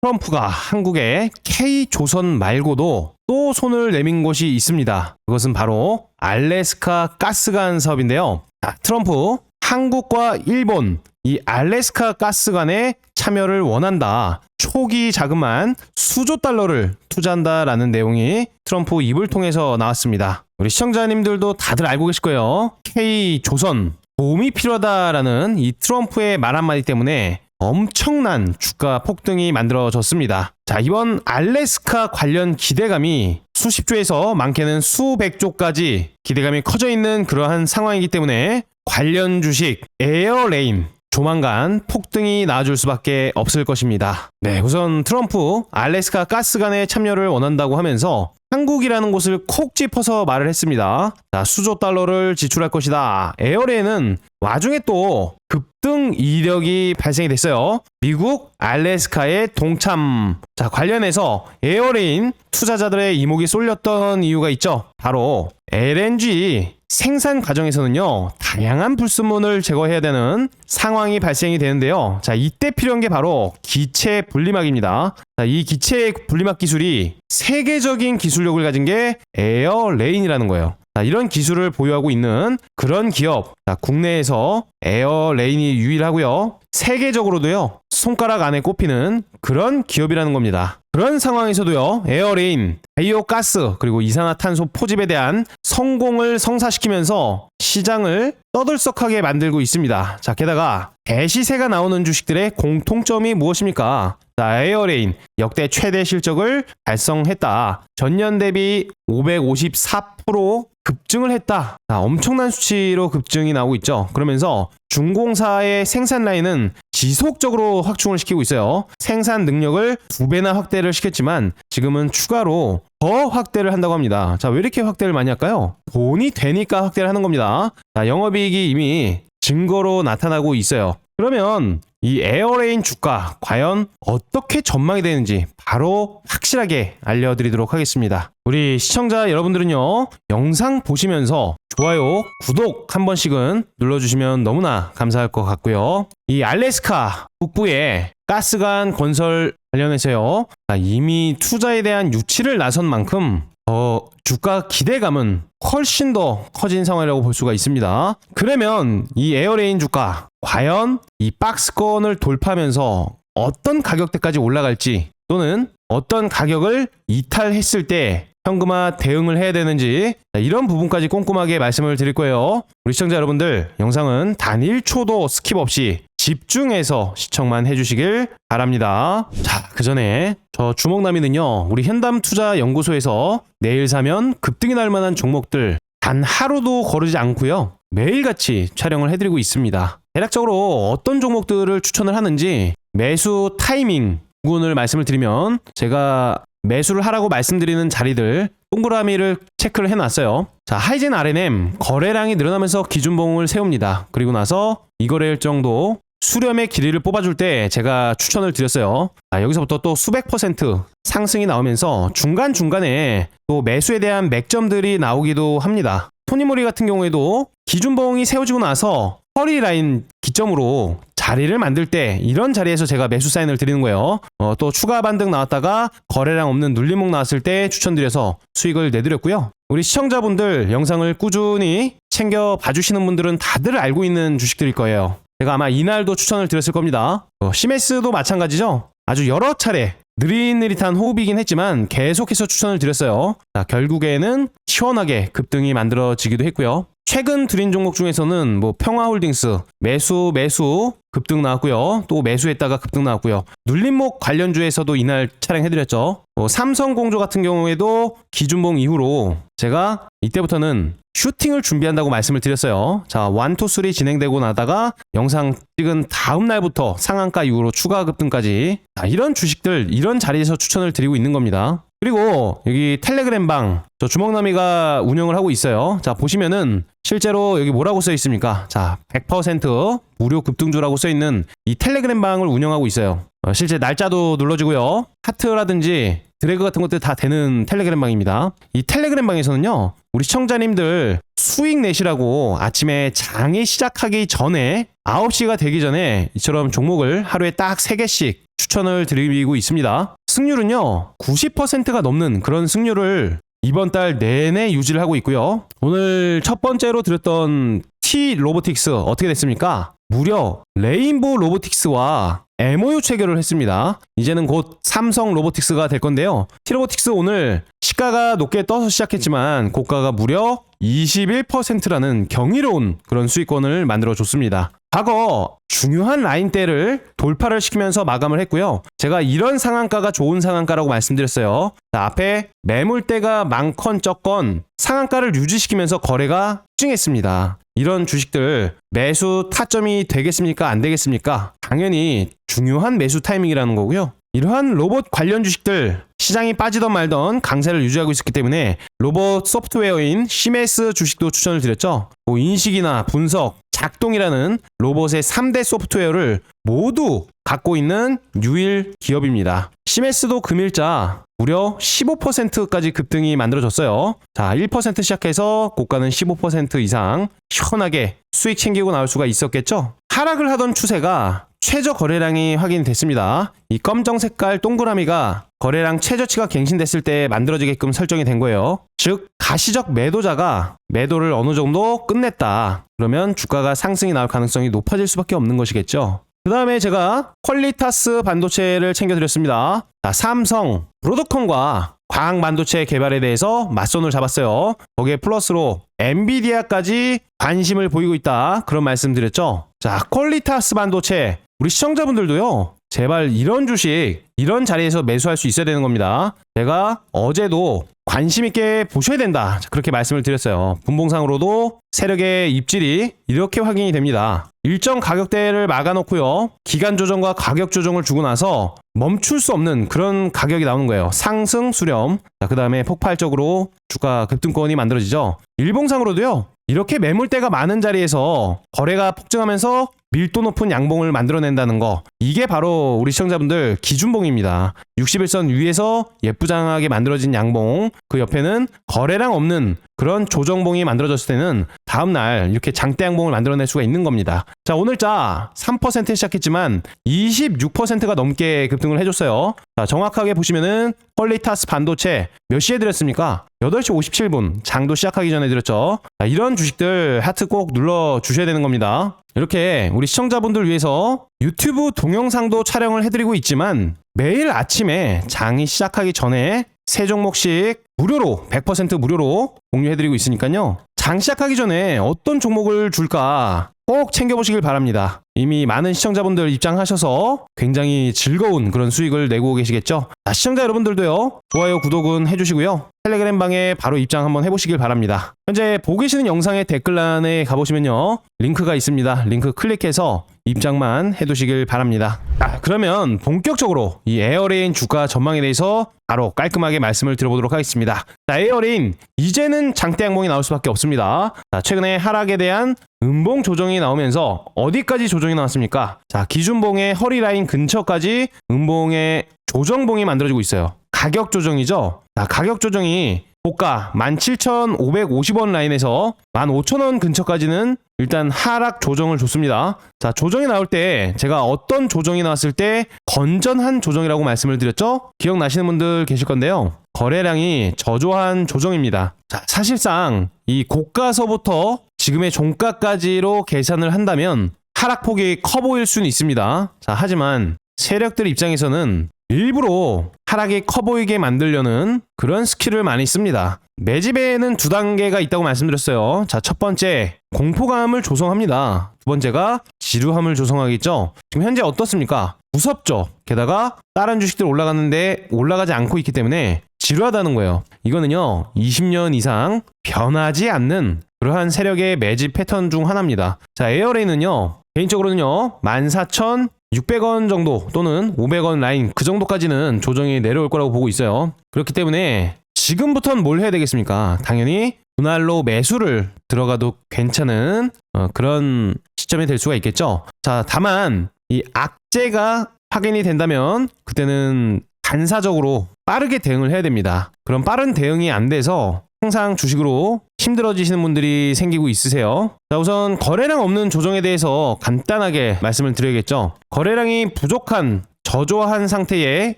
트럼프가 한국에 K조선 말고도 또 손을 내민 곳이 있습니다. 그것은 바로 알래스카 가스관 사업인데요. 자, 트럼프 한국과 일본 이 알래스카 가스관에 참여를 원한다. 초기 자금만 수조 달러를 투자한다라는 내용이 트럼프 입을 통해서 나왔습니다. 우리 시청자님들도 다들 알고 계실 거예요. K조선 도움이 필요하다라는 이 트럼프의 말 한마디 때문에 엄청난 주가 폭등이 만들어졌습니다. 자, 이번 알래스카 관련 기대감이 수십 조에서 많게는 수백 조까지 기대감이 커져 있는 그러한 상황이기 때문에 관련 주식 에어레인 조만간 폭등이 나와줄 수밖에 없을 것입니다. 네, 우선 트럼프 알래스카 가스관에 참여를 원한다고 하면서 한국이라는 곳을 콕 짚어서 말을 했습니다. 자, 수조 달러를 지출할 것이다. 에어레인은 와중에 또 급등 이력이 발생이 됐어요. 미국 알래스카의 동참. 자, 관련해서 에어레인 투자자들의 이목이 쏠렸던 이유가 있죠. 바로 LNG 생산 과정에서는요, 다양한 불순물을 제거해야 되는 상황이 발생이 되는데요. 자, 이때 필요한 게 바로 기체 분리막입니다. 자, 이 기체 분리막 기술이 세계적인 기술력을 가진 게 에어레인이라는 거예요. 자, 이런 기술을 보유하고 있는 그런 기업, 자, 국내에서 에어레인이 유일하고요. 세계적으로도요. 손가락 안에 꼽히는 그런 기업이라는 겁니다. 그런 상황에서도요. 에어레인, 바이오 가스, 그리고 이산화탄소 포집에 대한 성공을 성사시키면서 시장을 떠들썩하게 만들고 있습니다. 자, 게다가 대시세가 나오는 주식들의 공통점이 무엇입니까? 자, 에어레인 역대 최대 실적을 달성했다. 전년 대비 554% 급증을 했다. 자, 엄청난 수치로 급증이 나오고 있죠. 그러면서 중공사의 생산 라인은 지속적으로 확충을 시키고 있어요. 생산 능력을 두 배나 확대 를 시켰지만 지금은 추가로 더 확대를 한다고 합니다. 자, 왜 이렇게 확대를 많이 할까요? 돈이 되니까 확대를 하는 겁니다. 자, 영업이익이 이미 증거로 나타나고 있어요. 그러면 이 에어레인 주가 과연 어떻게 전망이 되는지 바로 확실하게 알려드리도록 하겠습니다. 우리 시청자 여러분들은요, 영상 보시면서 좋아요, 구독 한 번씩은 눌러주시면 너무나 감사할 것 같고요. 이 알래스카 북부에 가스관 건설 관련해서요, 아, 이미 투자에 대한 유치를 나선 만큼 더 주가 기대감은 훨씬 더 커진 상황이라고 볼 수가 있습니다. 그러면 이 에어레인 주가 과연 이 박스권을 돌파하면서 어떤 가격대까지 올라갈지 또는 어떤 가격을 이탈했을 때 현금화 대응을 해야 되는지 자, 이런 부분까지 꼼꼼하게 말씀을 드릴 거예요. 우리 시청자 여러분들 영상은 단 1초도 스킵 없이 집중해서 시청만 해주시길 바랍니다. 자, 그 전에 저 주먹남이는요, 우리 현담투자연구소에서 내일 사면 급등이 날 만한 종목들 단 하루도 거르지 않고요. 매일같이 촬영을 해드리고 있습니다. 대략적으로 어떤 종목들을 추천을 하는지 매수 타이밍 부분을 말씀을 드리면 제가 매수를 하라고 말씀드리는 자리들 동그라미를 체크를 해놨어요. 자, 하이젠 R&M 거래량이 늘어나면서 기준봉을 세웁니다. 그리고 나서 이 거래일 정도 수렴의 길이를 뽑아줄 때 제가 추천을 드렸어요. 아, 여기서부터 또 수백 퍼센트 상승이 나오면서 중간중간에 또 매수에 대한 맥점들이 나오기도 합니다. 토니모리 같은 경우에도 기준봉이 세워지고 나서 허리 라인 기점으로 자리를 만들 때 이런 자리에서 제가 매수 사인을 드리는 거예요. 어, 또 추가 반등 나왔다가 거래량 없는 눌림목 나왔을 때 추천드려서 수익을 내드렸고요. 우리 시청자분들 영상을 꾸준히 챙겨 봐주시는 분들은 다들 알고 있는 주식들일 거예요. 제가 아마 이날도 추천을 드렸을 겁니다. 어, 시메스도 마찬가지죠. 아주 여러 차례 느릿느릿한 호흡이긴 했지만 계속해서 추천을 드렸어요. 자, 결국에는 시원하게 급등이 만들어지기도 했고요. 최근 드린 종목 중에서는 뭐 평화홀딩스 매수 매수 급등 나왔고요. 또 매수했다가 급등 나왔고요. 눌림목 관련주에서도 이날 촬영해드렸죠. 뭐 삼성공조 같은 경우에도 기준봉 이후로 제가 이때부터는 슈팅을 준비한다고 말씀을 드렸어요. 자, 1, 2, 3 진행되고 나다가 영상 찍은 다음 날부터 상한가 이후로 추가 급등까지 자, 이런 주식들 이런 자리에서 추천을 드리고 있는 겁니다. 그리고 여기 텔레그램 방, 저 주먹남이가 운영을 하고 있어요. 자, 보시면은 실제로 여기 뭐라고 써 있습니까? 자, 100% 무료 급등주라고 써 있는 이 텔레그램 방을 운영하고 있어요. 어, 실제 날짜도 눌러지고요. 하트라든지 드래그 같은 것들 다 되는 텔레그램 방입니다. 이 텔레그램 방에서는요, 우리 시청자님들 수익 내시라고 아침에 장이 시작하기 전에 9시가 되기 전에 이처럼 종목을 하루에 딱 3개씩 추천을 드리고 있습니다. 승률은요, 90%가 넘는 그런 승률을 이번 달 내내 유지를 하고 있고요. 오늘 첫 번째로 드렸던 T 로보틱스 어떻게 됐습니까? 무려 레인보우 로보틱스와 MOU 체결을 했습니다. 이제는 곧 삼성 로보틱스가 될 건데요. T 로보틱스 오늘 시가가 높게 떠서 시작했지만 고가가 무려 21%라는 경이로운 그런 수익권을 만들어 줬습니다. 과거 중요한 라인대를 돌파를 시키면서 마감을 했고요. 제가 이런 상한가가 좋은 상한가라고 말씀드렸어요. 자, 앞에 매물대가 많건 적건 상한가를 유지시키면서 거래가 집중했습니다. 이런 주식들 매수 타점이 되겠습니까? 안 되겠습니까? 당연히 중요한 매수 타이밍이라는 거고요. 이러한 로봇 관련 주식들 시장이 빠지던 말던 강세를 유지하고 있었기 때문에 로봇 소프트웨어인 시메스 주식도 추천을 드렸죠. 뭐 인식이나 분석, 작동이라는 로봇의 3대 소프트웨어를 모두 갖고 있는 유일 기업입니다. 시메스도 금일자 무려 15%까지 급등이 만들어졌어요. 자, 1% 시작해서 고가는 15% 이상 시원하게 수익 챙기고 나올 수가 있었겠죠? 하락을 하던 추세가 최저 거래량이 확인됐습니다. 이 검정 색깔 동그라미가 거래량 최저치가 갱신됐을 때 만들어지게끔 설정이 된 거예요. 즉, 가시적 매도자가 매도를 어느 정도 끝냈다. 그러면 주가가 상승이 나올 가능성이 높아질 수밖에 없는 것이겠죠. 그 다음에 제가 퀄리타스 반도체를 챙겨드렸습니다. 자, 삼성, 브로드컴과 광학 반도체 개발에 대해서 맞선을 잡았어요. 거기에 플러스로 엔비디아까지 관심을 보이고 있다. 그런 말씀 드렸죠. 자, 퀄리타스 반도체. 우리 시청자분들도요. 제발 이런 주식, 이런 자리에서 매수할 수 있어야 되는 겁니다. 제가 어제도 관심 있게 보셔야 된다. 자, 그렇게 말씀을 드렸어요. 분봉상으로도 세력의 입질이 이렇게 확인이 됩니다. 일정 가격대를 막아놓고요. 기간 조정과 가격 조정을 주고 나서 멈출 수 없는 그런 가격이 나오는 거예요. 상승, 수렴. 자, 그 다음에 폭발적으로 주가 급등권이 만들어지죠. 일봉상으로도요. 이렇게 매물대가 많은 자리에서 거래가 폭증하면서 밀도 높은 양봉을 만들어낸다는 거. 이게 바로 우리 시청자분들 기준봉입니다. 61선 위에서 예쁘장하게 만들어진 양봉. 그 옆에는 거래량 없는 그런 조정봉이 만들어졌을 때는 다음날 이렇게 장대 양봉을 만들어낼 수가 있는 겁니다. 자, 오늘자 3% 시작했지만 26%가 넘게 급등을 해줬어요. 자, 정확하게 보시면은 퀄리타스 반도체 몇 시에 드렸습니까? 8시 57분 장도 시작하기 전에 드렸죠. 자, 이런 주식들 하트 꼭 눌러 주셔야 되는 겁니다. 이렇게 우리 시청자분들 위해서 유튜브 동영상도 촬영을 해드리고 있지만 매일 아침에 장이 시작하기 전에 세 종목씩 무료로 100% 무료로 공유해드리고 있으니까요. 장 시작하기 전에 어떤 종목을 줄까 꼭 챙겨보시길 바랍니다. 이미 많은 시청자분들 입장하셔서 굉장히 즐거운 그런 수익을 내고 계시겠죠? 자, 시청자 여러분들도요, 좋아요, 구독은 해주시고요. 텔레그램 방에 바로 입장 한번 해보시길 바랍니다. 현재 보고 계시는 영상의 댓글란에 가보시면요, 링크가 있습니다. 링크 클릭해서 입장만 해두시길 바랍니다. 자, 그러면 본격적으로 이 에어레인 주가 전망에 대해서 바로 깔끔하게 말씀을 드려보도록 하겠습니다. 자, 에어레인 이제는 장대 양봉이 나올 수밖에 없습니다. 자, 최근에 하락에 대한 음봉 조정이 나오면서 어디까지 조정 이 나왔습니까? 자, 기준봉의 허리 라인 근처까지 음봉의 조정봉이 만들어지고 있어요. 가격 조정이죠. 자, 가격 조정이 고가 17,550원 라인에서 15,000원 근처까지는 일단 하락 조정을 줬습니다. 자, 조정이 나올 때 제가 어떤 조정이 나왔을 때 건전한 조정이라고 말씀을 드렸죠? 기억나시는 분들 계실 건데요. 거래량이 저조한 조정입니다. 자, 사실상 이 고가서부터 지금의 종가까지로 계산을 한다면 하락폭이 커 보일 수는 있습니다. 자, 하지만 세력들 입장에서는 일부러 하락이 커 보이게 만들려는 그런 스킬을 많이 씁니다. 매집에는 두 단계가 있다고 말씀드렸어요. 자, 첫 번째, 공포감을 조성합니다. 두 번째가 지루함을 조성하겠죠? 지금 현재 어떻습니까? 무섭죠? 게다가 다른 주식들 올라갔는데 올라가지 않고 있기 때문에 지루하다는 거예요. 이거는요, 20년 이상 변하지 않는 그러한 세력의 매집 패턴 중 하나입니다. 자, 에어레인은요, 개인적으로는요, 14,600원 정도 또는 500원 라인 그 정도까지는 조정이 내려올 거라고 보고 있어요. 그렇기 때문에 지금부터는 뭘 해야 되겠습니까? 당연히 분할로 매수를 들어가도 괜찮은 어, 그런 시점이 될 수가 있겠죠. 자, 다만 이 악재가 확인이 된다면 그때는 단사적으로 빠르게 대응을 해야 됩니다. 그럼 빠른 대응이 안 돼서 항상 주식으로 힘들어지시는 분들이 생기고 있으세요. 자, 우선 거래량 없는 조정에 대해서 간단하게 말씀을 드려야겠죠. 거래량이 부족한 저조한 상태의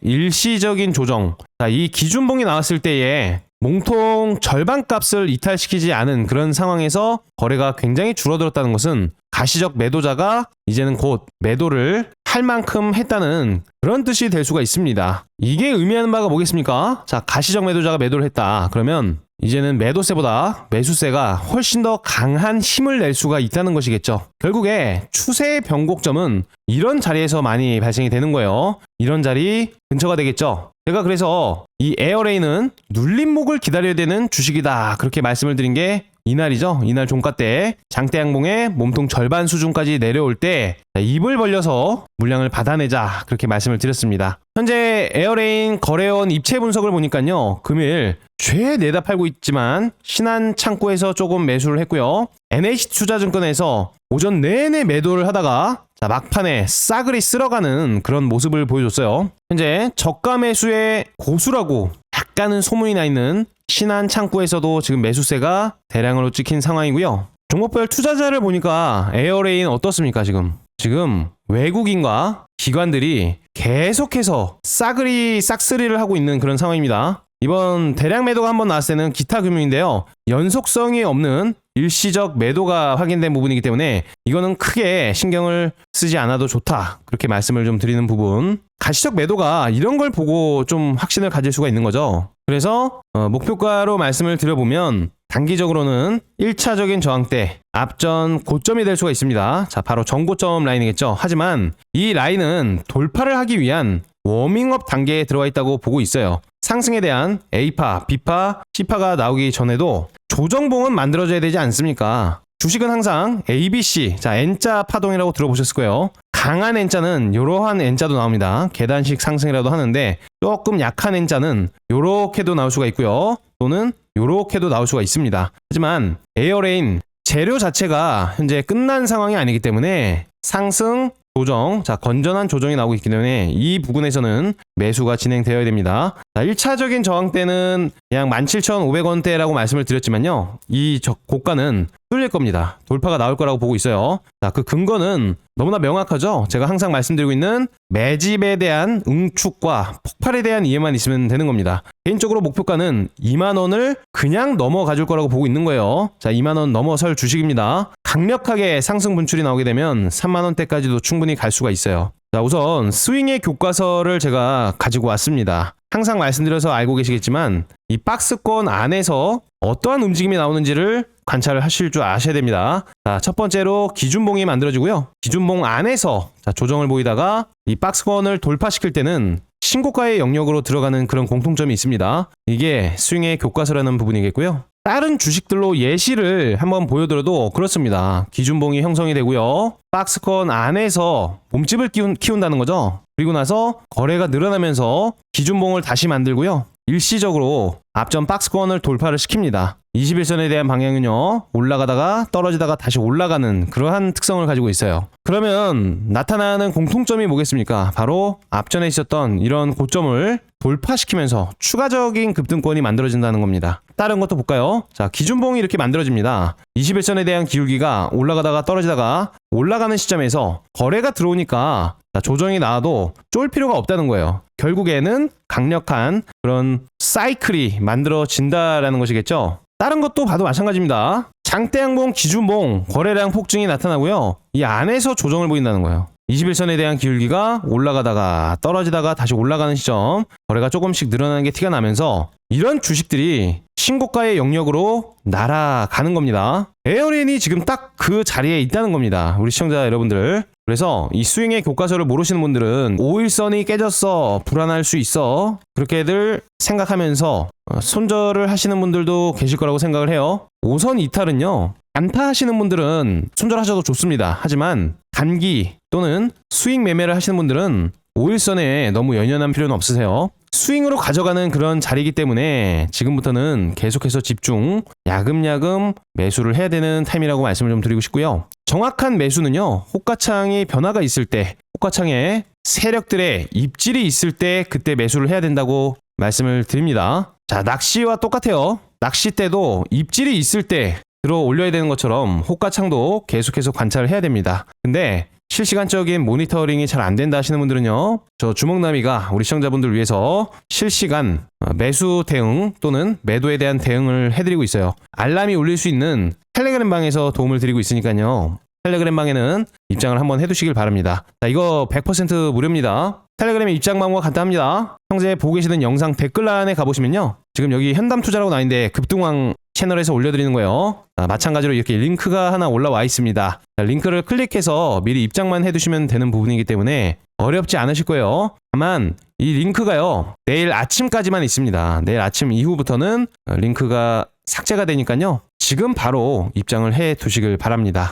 일시적인 조정. 자, 이 기준봉이 나왔을 때에 몸통 절반 값을 이탈시키지 않은 그런 상황에서 거래가 굉장히 줄어들었다는 것은 가시적 매도자가 이제는 곧 매도를 할 만큼 했다는 그런 뜻이 될 수가 있습니다. 이게 의미하는 바가 뭐겠습니까? 자, 가시적 매도자가 매도를 했다. 그러면 이제는 매도세보다 매수세가 훨씬 더 강한 힘을 낼 수가 있다는 것이겠죠. 결국에 추세의 변곡점은 이런 자리에서 많이 발생이 되는 거예요. 이런 자리 근처가 되겠죠. 제가 그래서 이 에어레인은 눌림목을 기다려야 되는 주식이다. 그렇게 말씀을 드린 게 이날이죠. 이날 종가 때 장대 양봉의 몸통 절반 수준까지 내려올 때 입을 벌려서 물량을 받아내자. 그렇게 말씀을 드렸습니다. 현재 에어레인 거래원 입체 분석을 보니까요. 금일 최내다 팔고 있지만 신한 창구에서 조금 매수를 했고요. NH투자증권에서 오전 내내 매도를 하다가 자, 막판에 싸그리 쓸어가는 그런 모습을 보여줬어요. 현재 저가 매수의 고수라고 약간은 소문이 나 있는 신한 창구에서도 지금 매수세가 대량으로 찍힌 상황이고요. 종목별 투자자를 보니까 에어레인 어떻습니까 지금? 지금 외국인과 기관들이 계속해서 싸그리 싹쓸이를 하고 있는 그런 상황입니다. 이번 대량 매도가 한번 나왔을 때는 기타 금융인데요. 연속성이 없는 일시적 매도가 확인된 부분이기 때문에 이거는 크게 신경을 쓰지 않아도 좋다. 그렇게 말씀을 좀 드리는 부분. 가시적 매도가 이런 걸 보고 좀 확신을 가질 수가 있는 거죠. 그래서 어, 목표가로 말씀을 드려보면 단기적으로는 1차적인 저항대 앞전 고점이 될 수가 있습니다. 자, 바로 전고점 라인이겠죠. 하지만 이 라인은 돌파를 하기 위한 워밍업 단계에 들어와 있다고 보고 있어요. 상승에 대한 A파, B파, C파가 나오기 전에도 조정봉은 만들어져야 되지 않습니까? 주식은 항상 ABC, 자 N자 파동이라고 들어보셨을 거예요. 강한 N자는 이러한 N자도 나옵니다. 계단식 상승이라도 하는데 조금 약한 N자는 이렇게도 나올 수가 있고요. 또는 이렇게도 나올 수가 있습니다. 하지만 에어레인 재료 자체가 현재 끝난 상황이 아니기 때문에 상승, 조정, 자, 건전한 조정이 나오고 있기 때문에 이 부분에서는 매수가 진행되어야 됩니다. 자, 1차적인 저항 때는 그냥 17,500원대라고 말씀을 드렸지만요. 이 저, 고가는 뚫릴 겁니다. 돌파가 나올 거라고 보고 있어요. 자, 그 근거는 너무나 명확하죠? 제가 항상 말씀드리고 있는 매집에 대한 응축과 폭발에 대한 이해만 있으면 되는 겁니다. 개인적으로 목표가는 2만원을 그냥 넘어가 줄 거라고 보고 있는 거예요. 자, 2만원 넘어설 주식입니다. 강력하게 상승 분출이 나오게 되면 3만원대까지도 충분히 갈 수가 있어요. 자, 우선 스윙의 교과서를 제가 가지고 왔습니다. 항상 말씀드려서 알고 계시겠지만 이 박스권 안에서 어떠한 움직임이 나오는지를 관찰을 하실 줄 아셔야 됩니다. 자, 첫 번째로 기준봉이 만들어지고요. 기준봉 안에서 자, 조정을 보이다가 이 박스권을 돌파시킬 때는 신고가의 영역으로 들어가는 그런 공통점이 있습니다. 이게 스윙의 교과서라는 부분이겠고요. 다른 주식들로 예시를 한번 보여드려도 그렇습니다. 기준봉이 형성이 되고요. 박스권 안에서 몸집을 키운, 키운다는 거죠. 그리고 나서 거래가 늘어나면서 기준봉을 다시 만들고요. 일시적으로 앞전 박스권을 돌파를 시킵니다. 21선에 대한 방향은요, 올라가다가 떨어지다가 다시 올라가는 그러한 특성을 가지고 있어요. 그러면 나타나는 공통점이 뭐겠습니까? 바로 앞전에 있었던 이런 고점을 돌파시키면서 추가적인 급등권이 만들어진다는 겁니다. 다른 것도 볼까요? 자, 기준봉이 이렇게 만들어집니다. 21선에 대한 기울기가 올라가다가 떨어지다가 올라가는 시점에서 거래가 들어오니까 자, 조정이 나와도 쫄 필요가 없다는 거예요. 결국에는 강력한 그런 사이클이 만들어진다라는 것이겠죠. 다른 것도 봐도 마찬가지입니다. 장대양봉, 기준봉, 거래량 폭증이 나타나고요. 이 안에서 조정을 보인다는 거예요. 21선에 대한 기울기가 올라가다가 떨어지다가 다시 올라가는 시점, 거래가 조금씩 늘어나는 게 티가 나면서 이런 주식들이 신고가의 영역으로 날아가는 겁니다. 에어린이 지금 딱 그 자리에 있다는 겁니다. 우리 시청자 여러분들. 그래서 이 스윙의 교과서를 모르시는 분들은 5일선이 깨졌어. 불안할 수 있어. 그렇게들 생각하면서 어, 손절을 하시는 분들도 계실 거라고 생각을 해요. 5선 이탈은요. 안타 하시는 분들은 손절하셔도 좋습니다. 하지만 단기 또는 스윙 매매를 하시는 분들은 5일선에 너무 연연한 필요는 없으세요. 스윙으로 가져가는 그런 자리이기 때문에 지금부터는 계속해서 집중, 야금야금 매수를 해야 되는 타임이라고 말씀을 좀 드리고 싶고요. 정확한 매수는요, 호가창이 변화가 있을 때, 호가창에 세력들의 입질이 있을 때 그때 매수를 해야 된다고 말씀을 드립니다. 자, 낚시와 똑같아요. 낚시 때도 입질이 있을 때 들어 올려야 되는 것처럼 호가창도 계속해서 관찰을 해야 됩니다. 근데 실시간적인 모니터링이 잘 안 된다 하시는 분들은요. 저 주먹나미가 우리 시청자분들 위해서 실시간 어, 매수 대응 또는 매도에 대한 대응을 해드리고 있어요. 알람이 울릴 수 있는 텔레그램 방에서 도움을 드리고 있으니까요. 텔레그램 방에는 입장을 한번 해두시길 바랍니다. 자, 이거 100% 무료입니다. 텔레그램의 입장 방법 간단합니다. 현재 보고 계시는 영상 댓글란에 가보시면요. 지금 여기 현담 투자라고 나와 있는데 급등왕 채널에서 올려드리는 거예요. 아, 마찬가지로 이렇게 링크가 하나 올라와 있습니다. 자, 링크를 클릭해서 미리 입장만 해두시면 되는 부분이기 때문에 어렵지 않으실 거예요. 다만 이 링크가요 내일 아침까지만 있습니다. 내일 아침 이후부터는 어, 링크가 삭제가 되니까요. 지금 바로 입장을 해 두시길 바랍니다.